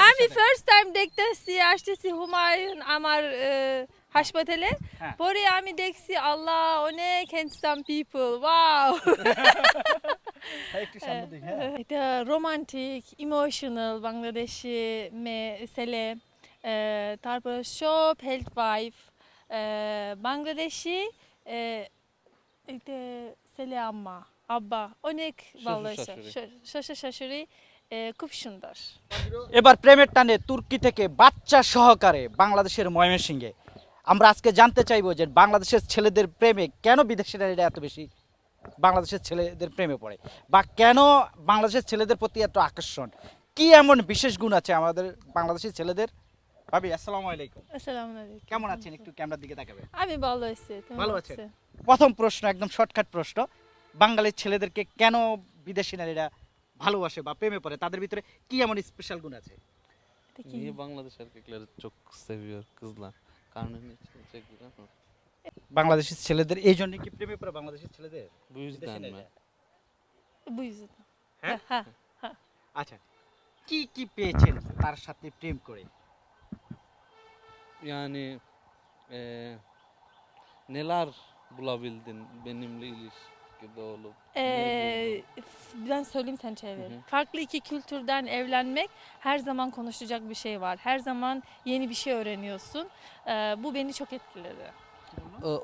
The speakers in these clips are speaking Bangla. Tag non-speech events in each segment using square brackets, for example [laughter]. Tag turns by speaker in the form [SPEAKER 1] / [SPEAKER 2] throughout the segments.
[SPEAKER 1] আমি ফার্স্ট টাইম দেখতেছি আসতেছি হুমায়ুন আমার আহ, হাসপাতালে
[SPEAKER 2] হ্যাঁ।
[SPEAKER 1] পরে আমি দেখছি আল্লাহ অনেক হ্যান্ডসাম পিপল ওয়াও
[SPEAKER 2] একটু সামনে দিক হ্যাঁ
[SPEAKER 1] এটা রোমান্টিক ইমোশনাল বাংলাদেশি মেয়ে ছেলে আহ, তারপর সব হেলথ ওয়াইফ বাংলাদেশি আহ, এটা ছেলে আম্মা আব্বা অনেক ভালো আছে
[SPEAKER 3] শাশুড়ি।
[SPEAKER 1] খুব সুন্দর।
[SPEAKER 2] এবার প্রেমের টানে তুর্কি থেকে বাচ্চা সহকারে বাংলাদেশের ময়মনসিংহে। আমরা আজকে জানতে চাইব যে বাংলাদেশের ছেলেদের প্রেমে কেন বিদেশি নারীরা এত বেশি বাংলাদেশের ছেলেদের প্রেমে পড়ে? বা কেন বাংলাদেশের ছেলেদের প্রতি এত আকর্ষণ? কি এমন বিশেষ গুণ আছে আমাদের বাংলাদেশের ছেলেদের? ভাবি আসসালামু আলাইকুম।
[SPEAKER 1] আসসালামু আলাইকুম।
[SPEAKER 2] কেমন আছেন? একটু ক্যামেরার দিকে তাকাবেন।
[SPEAKER 1] আমি ভালো আছি
[SPEAKER 2] ভালো আছেন? প্রথম প্রশ্ন একদম শর্টকাট প্রশ্ন। বাঙালির ছেলেদেরকে কেন বিদেশি নারীরা ভালোবাসে বা প্রেমে পড়ে তাদের ভিতরে কি এমন স্পেশাল গুণ আছে? বাংলাদেশের কি প্রেমে হ্যাঁ? আচ্ছা, তার সাথে প্রেম করে?
[SPEAKER 3] ইয়ানি নেলার গুলাবিল দিন বেনিমলি ilişkide olup?
[SPEAKER 1] Ee, ben söyleyeyim sen çevir.
[SPEAKER 3] Hı hı.
[SPEAKER 1] Farklı iki kültürden evlenmek her zaman konuşacak bir şey var. Her zaman yeni bir şey öğreniyorsun. Ee, bu beni çok etkiledi.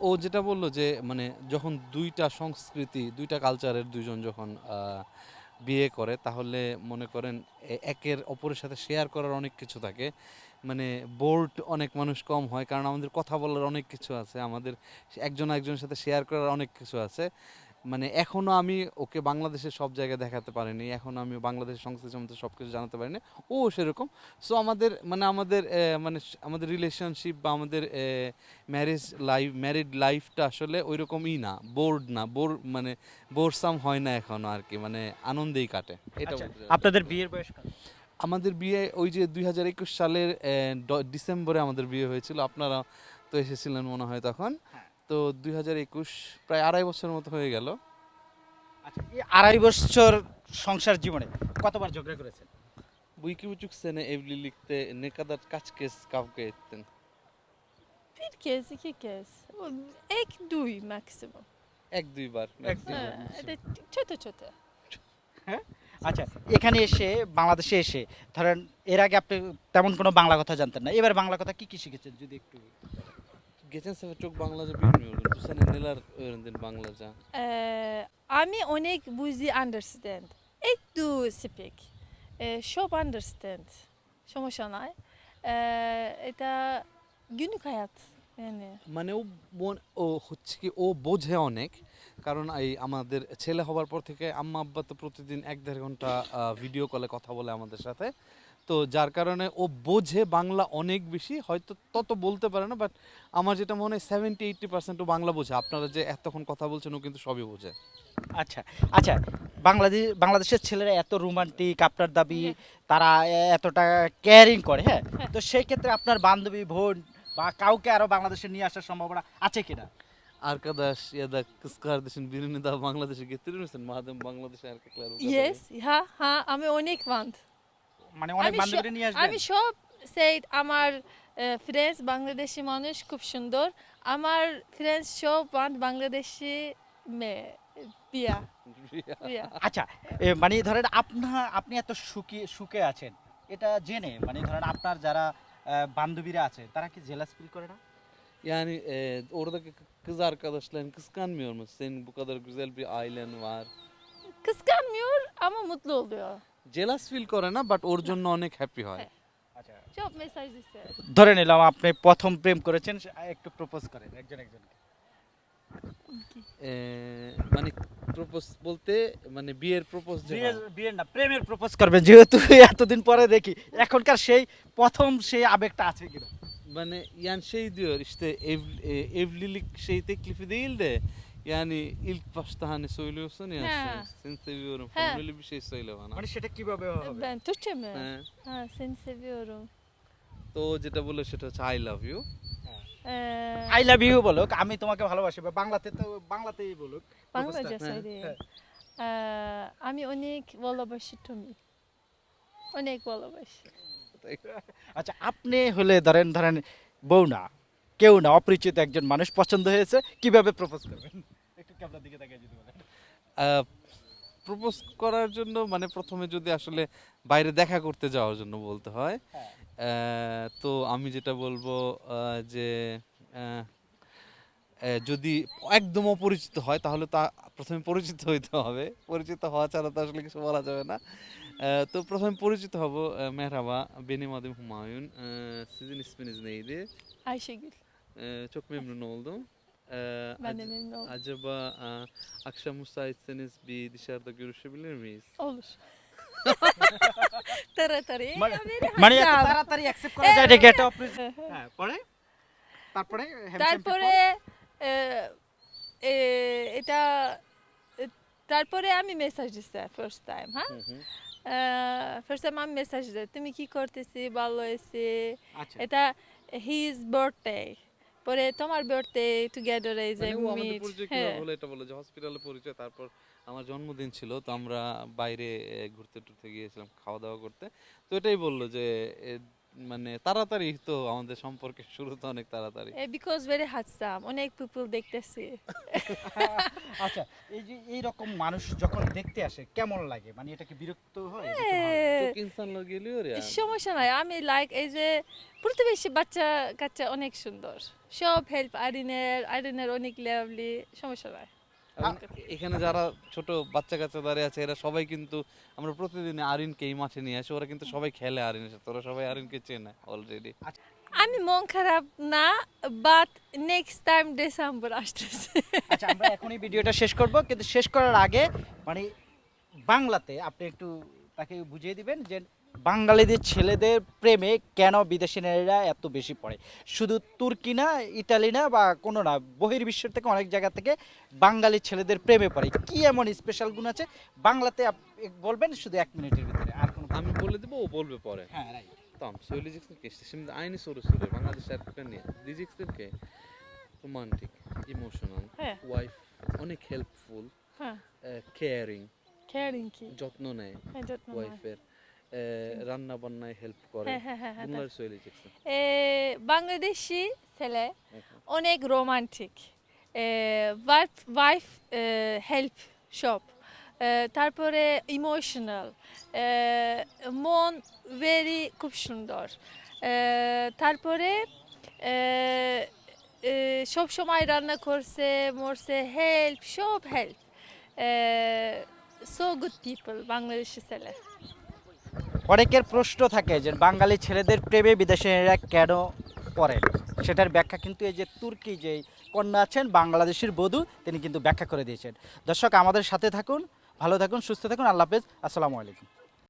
[SPEAKER 3] ও- যেটা বলল যে মানে যখন দুইটা সংস্কৃতি দুইটা কালচারের দুইজন যখন বিয়ে করে তাহলে মনে করেন একের অপরের সাথে শেয়ার করার অনেক কিছু থাকে মানে বোর্ড অনেক মানুষ কম হয় কারণ আমাদের কথা বলার অনেক কিছু আছে আমাদের একজন একজনের সাথে শেয়ার করার অনেক কিছু আছে মানে এখনও আমি ওকে বাংলাদেশের সব জায়গায় দেখাতে পারিনি এখনও আমি বাংলাদেশের সংস্কৃতি সম্বন্ধে সব কিছু জানাতে পারিনি। ও সেরকম। সো আমাদের মানে আমাদের মানে আমাদের রিলেশনশিপ বা আমাদের ম্যারেজ লাইফ ম্যারিড লাইফটা আসলে ওই রকমই না বোর্ড না বোর মানে বোরসাম হয় না এখনও আর কি মানে আনন্দেই কাটে। এটা
[SPEAKER 2] আচ্ছা। আপনাদের বিয়ের বয়স
[SPEAKER 3] আমাদের বিয়ে ওই যে দুই হাজার একুশ সালের ডিসেম্বরে আমাদের বিয়ে হয়েছিল আপনারা তো এসেছিলেন মনে হয় তখন।
[SPEAKER 2] হ্যাঁ।
[SPEAKER 3] তো দুই হাজার একুশ প্রায় আড়াই বছর মতো হয়ে গেল।
[SPEAKER 2] আচ্ছা, আড়াই বছর সংসার জীবনে কতবার ঝগড়া করেছেন?
[SPEAKER 3] বুইকি বুচুক সেনে এভলি লিখতে নেকাদার কাজ কেস কাউকে
[SPEAKER 1] এতেন। ফির কেস কি কেস? এক দুই ম্যাক্সিমাম
[SPEAKER 3] এক
[SPEAKER 2] দুই
[SPEAKER 1] বার হ্যাঁ, ছোট ছোট। হ্যাঁ?
[SPEAKER 2] আচ্ছা এখানে এসে বাংলাদেশে এসে ধরেন এর আগে আপনি তেমন কোনো বাংলা কথা জানতেন না। এবার বাংলা কথা কি কি শিখেছেন যদি একটু?
[SPEAKER 3] গেছেন স্যার চোখ বাংলা যে বিষ্ণু দুসানে নেলার বাংলা
[SPEAKER 1] যা। আমি অনেক বুঝি understand do speak. Ee, shop সমস্যা নাই। এটা günlük hayat.
[SPEAKER 3] মানে ও ও হচ্ছে কি ও বোঝে অনেক কারণ এই আমাদের ছেলে হবার পর থেকে আম্মা আব্বা তো প্রতিদিন এক দেড় ঘণ্টা ভিডিও কলে কথা বলে আমাদের সাথে তো যার কারণে ও বোঝে বাংলা অনেক বেশি হয়তো তত বলতে পারে না বাট আমার যেটা মনে হয় সেভেন্টি এইটটি পার্সেন্ট ও বাংলা বোঝে আপনারা যে এতক্ষণ কথা বলছেন ও কিন্তু সবই বোঝে
[SPEAKER 2] আচ্ছা আচ্ছা বাংলাদেশ বাংলাদেশের ছেলেরা এত রোমান্টিক আপনার দাবি তারা এতটা কেয়ারিং করে হ্যাঁ
[SPEAKER 1] হ্যাঁ।
[SPEAKER 2] তো সেই ক্ষেত্রে আপনার বান্ধবী বোন বা কাউকে আরও বাংলাদেশে নিয়ে আসার সম্ভাবনা আছে কিনা
[SPEAKER 3] Arkadaş ya da kız kardeşin birini daha Bangladeş'e getirir misin? Madem Bangladeş erkekler bu kadar
[SPEAKER 1] yes, ha ha আমি অনেক want.
[SPEAKER 2] মানে অনেক
[SPEAKER 1] আমি
[SPEAKER 2] নিয়ে আসবেন
[SPEAKER 1] আমি সব said আমার ফ্রেন্ডস বাংলাদেশি মানুষ খুব সুন্দর আমার ফ্রেন্ডস সব বাংলাদেশি মেয়ে বিয়া
[SPEAKER 2] আচ্ছা মানে ধরেন আপনার আপনি এত সুখী সুখে আছেন এটা জেনে মানে ধরেন আপনার যারা বান্ধবীরা আছে তারা কি জেলাস ফিল করে না
[SPEAKER 3] Yani e, oradaki kı- kız arkadaşların kıskanmıyor mu? Senin bu kadar güzel bir ailen var.
[SPEAKER 1] kıskanmıyor ama mutlu oluyor.
[SPEAKER 3] Jealous feel করে না বাট ওর জন্য অনেক হ্যাপি হয়।
[SPEAKER 1] হ্যাঁ। আচ্ছা। সব মেসেজ দিছে।
[SPEAKER 2] ধরে নিলাম আপনি প্রথম প্রেম করেছেন একটু প্রপোজ করেন একজন একজনকে।
[SPEAKER 3] মানে প্রপোজ বলতে মানে বিয়ের প্রপোজ
[SPEAKER 2] বিয়ের না প্রেমের প্রপোজ করবেন যেহেতু [laughs] এতদিন পরে দেখি এখনকার সেই প্রথম সেই abeকটা আছে কিনা?
[SPEAKER 3] মানে diyor işte ev, e, evlilik şey teklifi değil de yani ilk başta hani söylüyorsun ya sen, seni seviyorum falan öyle bir şey söyle bana.
[SPEAKER 2] মানে সেটা কীভাবে হবে
[SPEAKER 1] Ben Türkçe mi?
[SPEAKER 3] হ্যাঁ
[SPEAKER 1] Ha, seni seviyorum.
[SPEAKER 3] তো ও যেটা বলে সেটা হচ্ছে I love you
[SPEAKER 1] Ee,
[SPEAKER 2] I love you বলুক আমি তোমাকে ভালোবাসি বা বাংলাতে তো বাংলাতেই বলুক. হ্যাঁ।
[SPEAKER 1] আমি অনেক ভালোবাসি তুমি অনেক ভালোবাসি
[SPEAKER 2] আচ্ছা আপনি হলে ধরেন ধরেন বউ না কেউ না অপরিচিত একজন মানুষ পছন্দ হয়েছে কীভাবে প্রপোজ করবেন ক্যামেরার দিকে তাকিয়ে যদি বলেন
[SPEAKER 3] প্রপোজ করার জন্য মানে প্রথমে যদি আসলে বাইরে দেখা করতে যাওয়ার জন্য বলতে হয়
[SPEAKER 2] হ্যাঁ।
[SPEAKER 3] তো আমি যেটা বলব যে যদি একদম অপরিচিত হয় তাহলে তা প্রথমে পরিচিত হইতে হবে পরিচিত হওয়া ছাড়া তো আসলে কিছু বলা যাবে না তো প্রথমে পরিচিত হব মেহরাবা বেনি adım Humayun Ee, sizin isminiz neydi
[SPEAKER 1] Ayşegül.
[SPEAKER 3] Çok memnun oldum Ee,
[SPEAKER 1] Ben de
[SPEAKER 3] ac-
[SPEAKER 1] memnun oldum.
[SPEAKER 3] acaba e, akşam müsaitseniz bir dışarıda görüşebilir miyiz
[SPEAKER 1] Olur. Tara tara.
[SPEAKER 2] মানে-
[SPEAKER 1] very
[SPEAKER 2] মানে এত
[SPEAKER 1] handsome.
[SPEAKER 2] তাড়াতাড়ি অ্যাকসেপ্ট করা যায় এটাকে একটা অপরিচিত হ্যাঁ পরে তারপরে handsome
[SPEAKER 1] তারপরে এ, এ, এটা এ, তারপরে আমি মেসেজ দিছি ফার্স্ট টাইম হ্যাঁ. ফার্স্ট টাইম আমি মেসেজ দিই তুমি কি করতেছি ভালো আছি
[SPEAKER 2] আচ্ছা
[SPEAKER 1] এটা হিজ বার্থডে পরে তোমার বার্থডে টুগেদার
[SPEAKER 3] এই যে
[SPEAKER 1] মিট
[SPEAKER 3] হলো এটা বলে যে হসপিটালে পরিচয় তারপর আমার জন্মদিন ছিল তো আমরা বাইরে ঘুরতে টুরতে গিয়েছিলাম খাওয়া দাওয়া করতে। তো এটাই বলল যে মানে তাড়াতাড়ি তো আমাদের সম্পর্কে শুরু তো অনেক তাড়াতাড়ি।
[SPEAKER 1] বিকজ ভেরি হ্যান্ডসাম অনেক পিপল দেখতেছি। [laughs]
[SPEAKER 2] আচ্ছা এই যে এই রকম মানুষ যখন দেখতে আসে কেমন লাগে? মানে এটা কি বিরক্ত হয়?
[SPEAKER 1] এ,
[SPEAKER 3] Çok insanlar geliyor
[SPEAKER 1] সমস্যা নাই। আমি লাইক এই যে প্রতিবেশী বাচ্চা কাচ্চা অনেক সুন্দর। সব হেল্প আরিনের আরিনের অনেক লেভলি সমস্যা নাই।
[SPEAKER 3] এখানে যারা ছোট বাচ্চা কাচ্চা দাঁড়িয়ে আছে এরা সবাই কিন্তু আমরা প্রতিদিন আরিনকে এই মাঠে নিয়ে আসি। ওরা কিন্তু সবাই খেলে আরিনের সাথে ওরা সবাই আরিনকে চেনে অলরেডি
[SPEAKER 1] আমি মন খারাপ না বাট নেক্সট টাইম ডিসেম্বর আসতেছে।
[SPEAKER 2] আচ্ছা আমরা এখনই ভিডিওটা শেষ করব কিন্তু শেষ করার আগে মানে বাংলাতে আপনি একটু তাকে বুঝিয়ে দিবেন যে বাঙালিদের ছেলেদের প্রেমে কেন বিদেশি নারীরা এত বেশি পড়ে? শুধু তুর্কি না ইটালি না বা কোনো না বহির্বিশ্বের থেকে অনেক জায়গা থেকে বাঙালি ছেলেদের প্রেমে পড়ে। কি এমন স্পেশাল গুণ আছে? বাংলাতে বলবেন শুধু এক মিনিটের ভিতরে আর কোনো
[SPEAKER 3] আমি বলে দেবো ও বলবে পরে।
[SPEAKER 2] হ্যাঁ right
[SPEAKER 3] Tamam söyleyeceksin ki şimdi aynı soru soruyor. Bangladeş erkekler niye? Diyeceksin ki romantic, emotional,
[SPEAKER 1] হ্যাঁ।
[SPEAKER 3] wife, অনেক helpful,
[SPEAKER 1] হ্যাঁ।
[SPEAKER 3] caring,
[SPEAKER 1] ক্যারিং কি?
[SPEAKER 3] যত্ন নেয়
[SPEAKER 1] হ্যাঁ যত্ন নেয়।
[SPEAKER 3] ওয়াইফের রান্না বান্নায় হেল্প করে।
[SPEAKER 1] হ্যাঁ হ্যাঁ হ্যাঁ হ্যাঁ
[SPEAKER 3] bunları söyleyeceksin.
[SPEAKER 1] এ, বাংলাদেশি ছেলে অনেক রোমান্টিক ওয়াইফ ওয়াইফ হেল্প সব এ, তারপরে ইমোশনাল মন ভেরি খুব সুন্দর। এ, তারপরে সব সময় রান্না করছে মরছে হেল্প সব help so good people Bangladeshi ছেলে।
[SPEAKER 2] অনেকের প্রশ্ন থাকে যে বাঙালি ছেলেদের প্রেমে বিদেশিরা কেন পড়ে? সেটার ব্যাখ্যা কিন্তু এই যে তুর্কি যে কন্যা আছেন, বাংলাদেশের বধূ, তিনি কিন্তু ব্যাখ্যা করে দিয়েছেন। দর্শক, আমাদের সাথে থাকুন, ভালো থাকুন, সুস্থ থাকুন, আল্লাহ হাফেজ, আসসালামু আলাইকুম।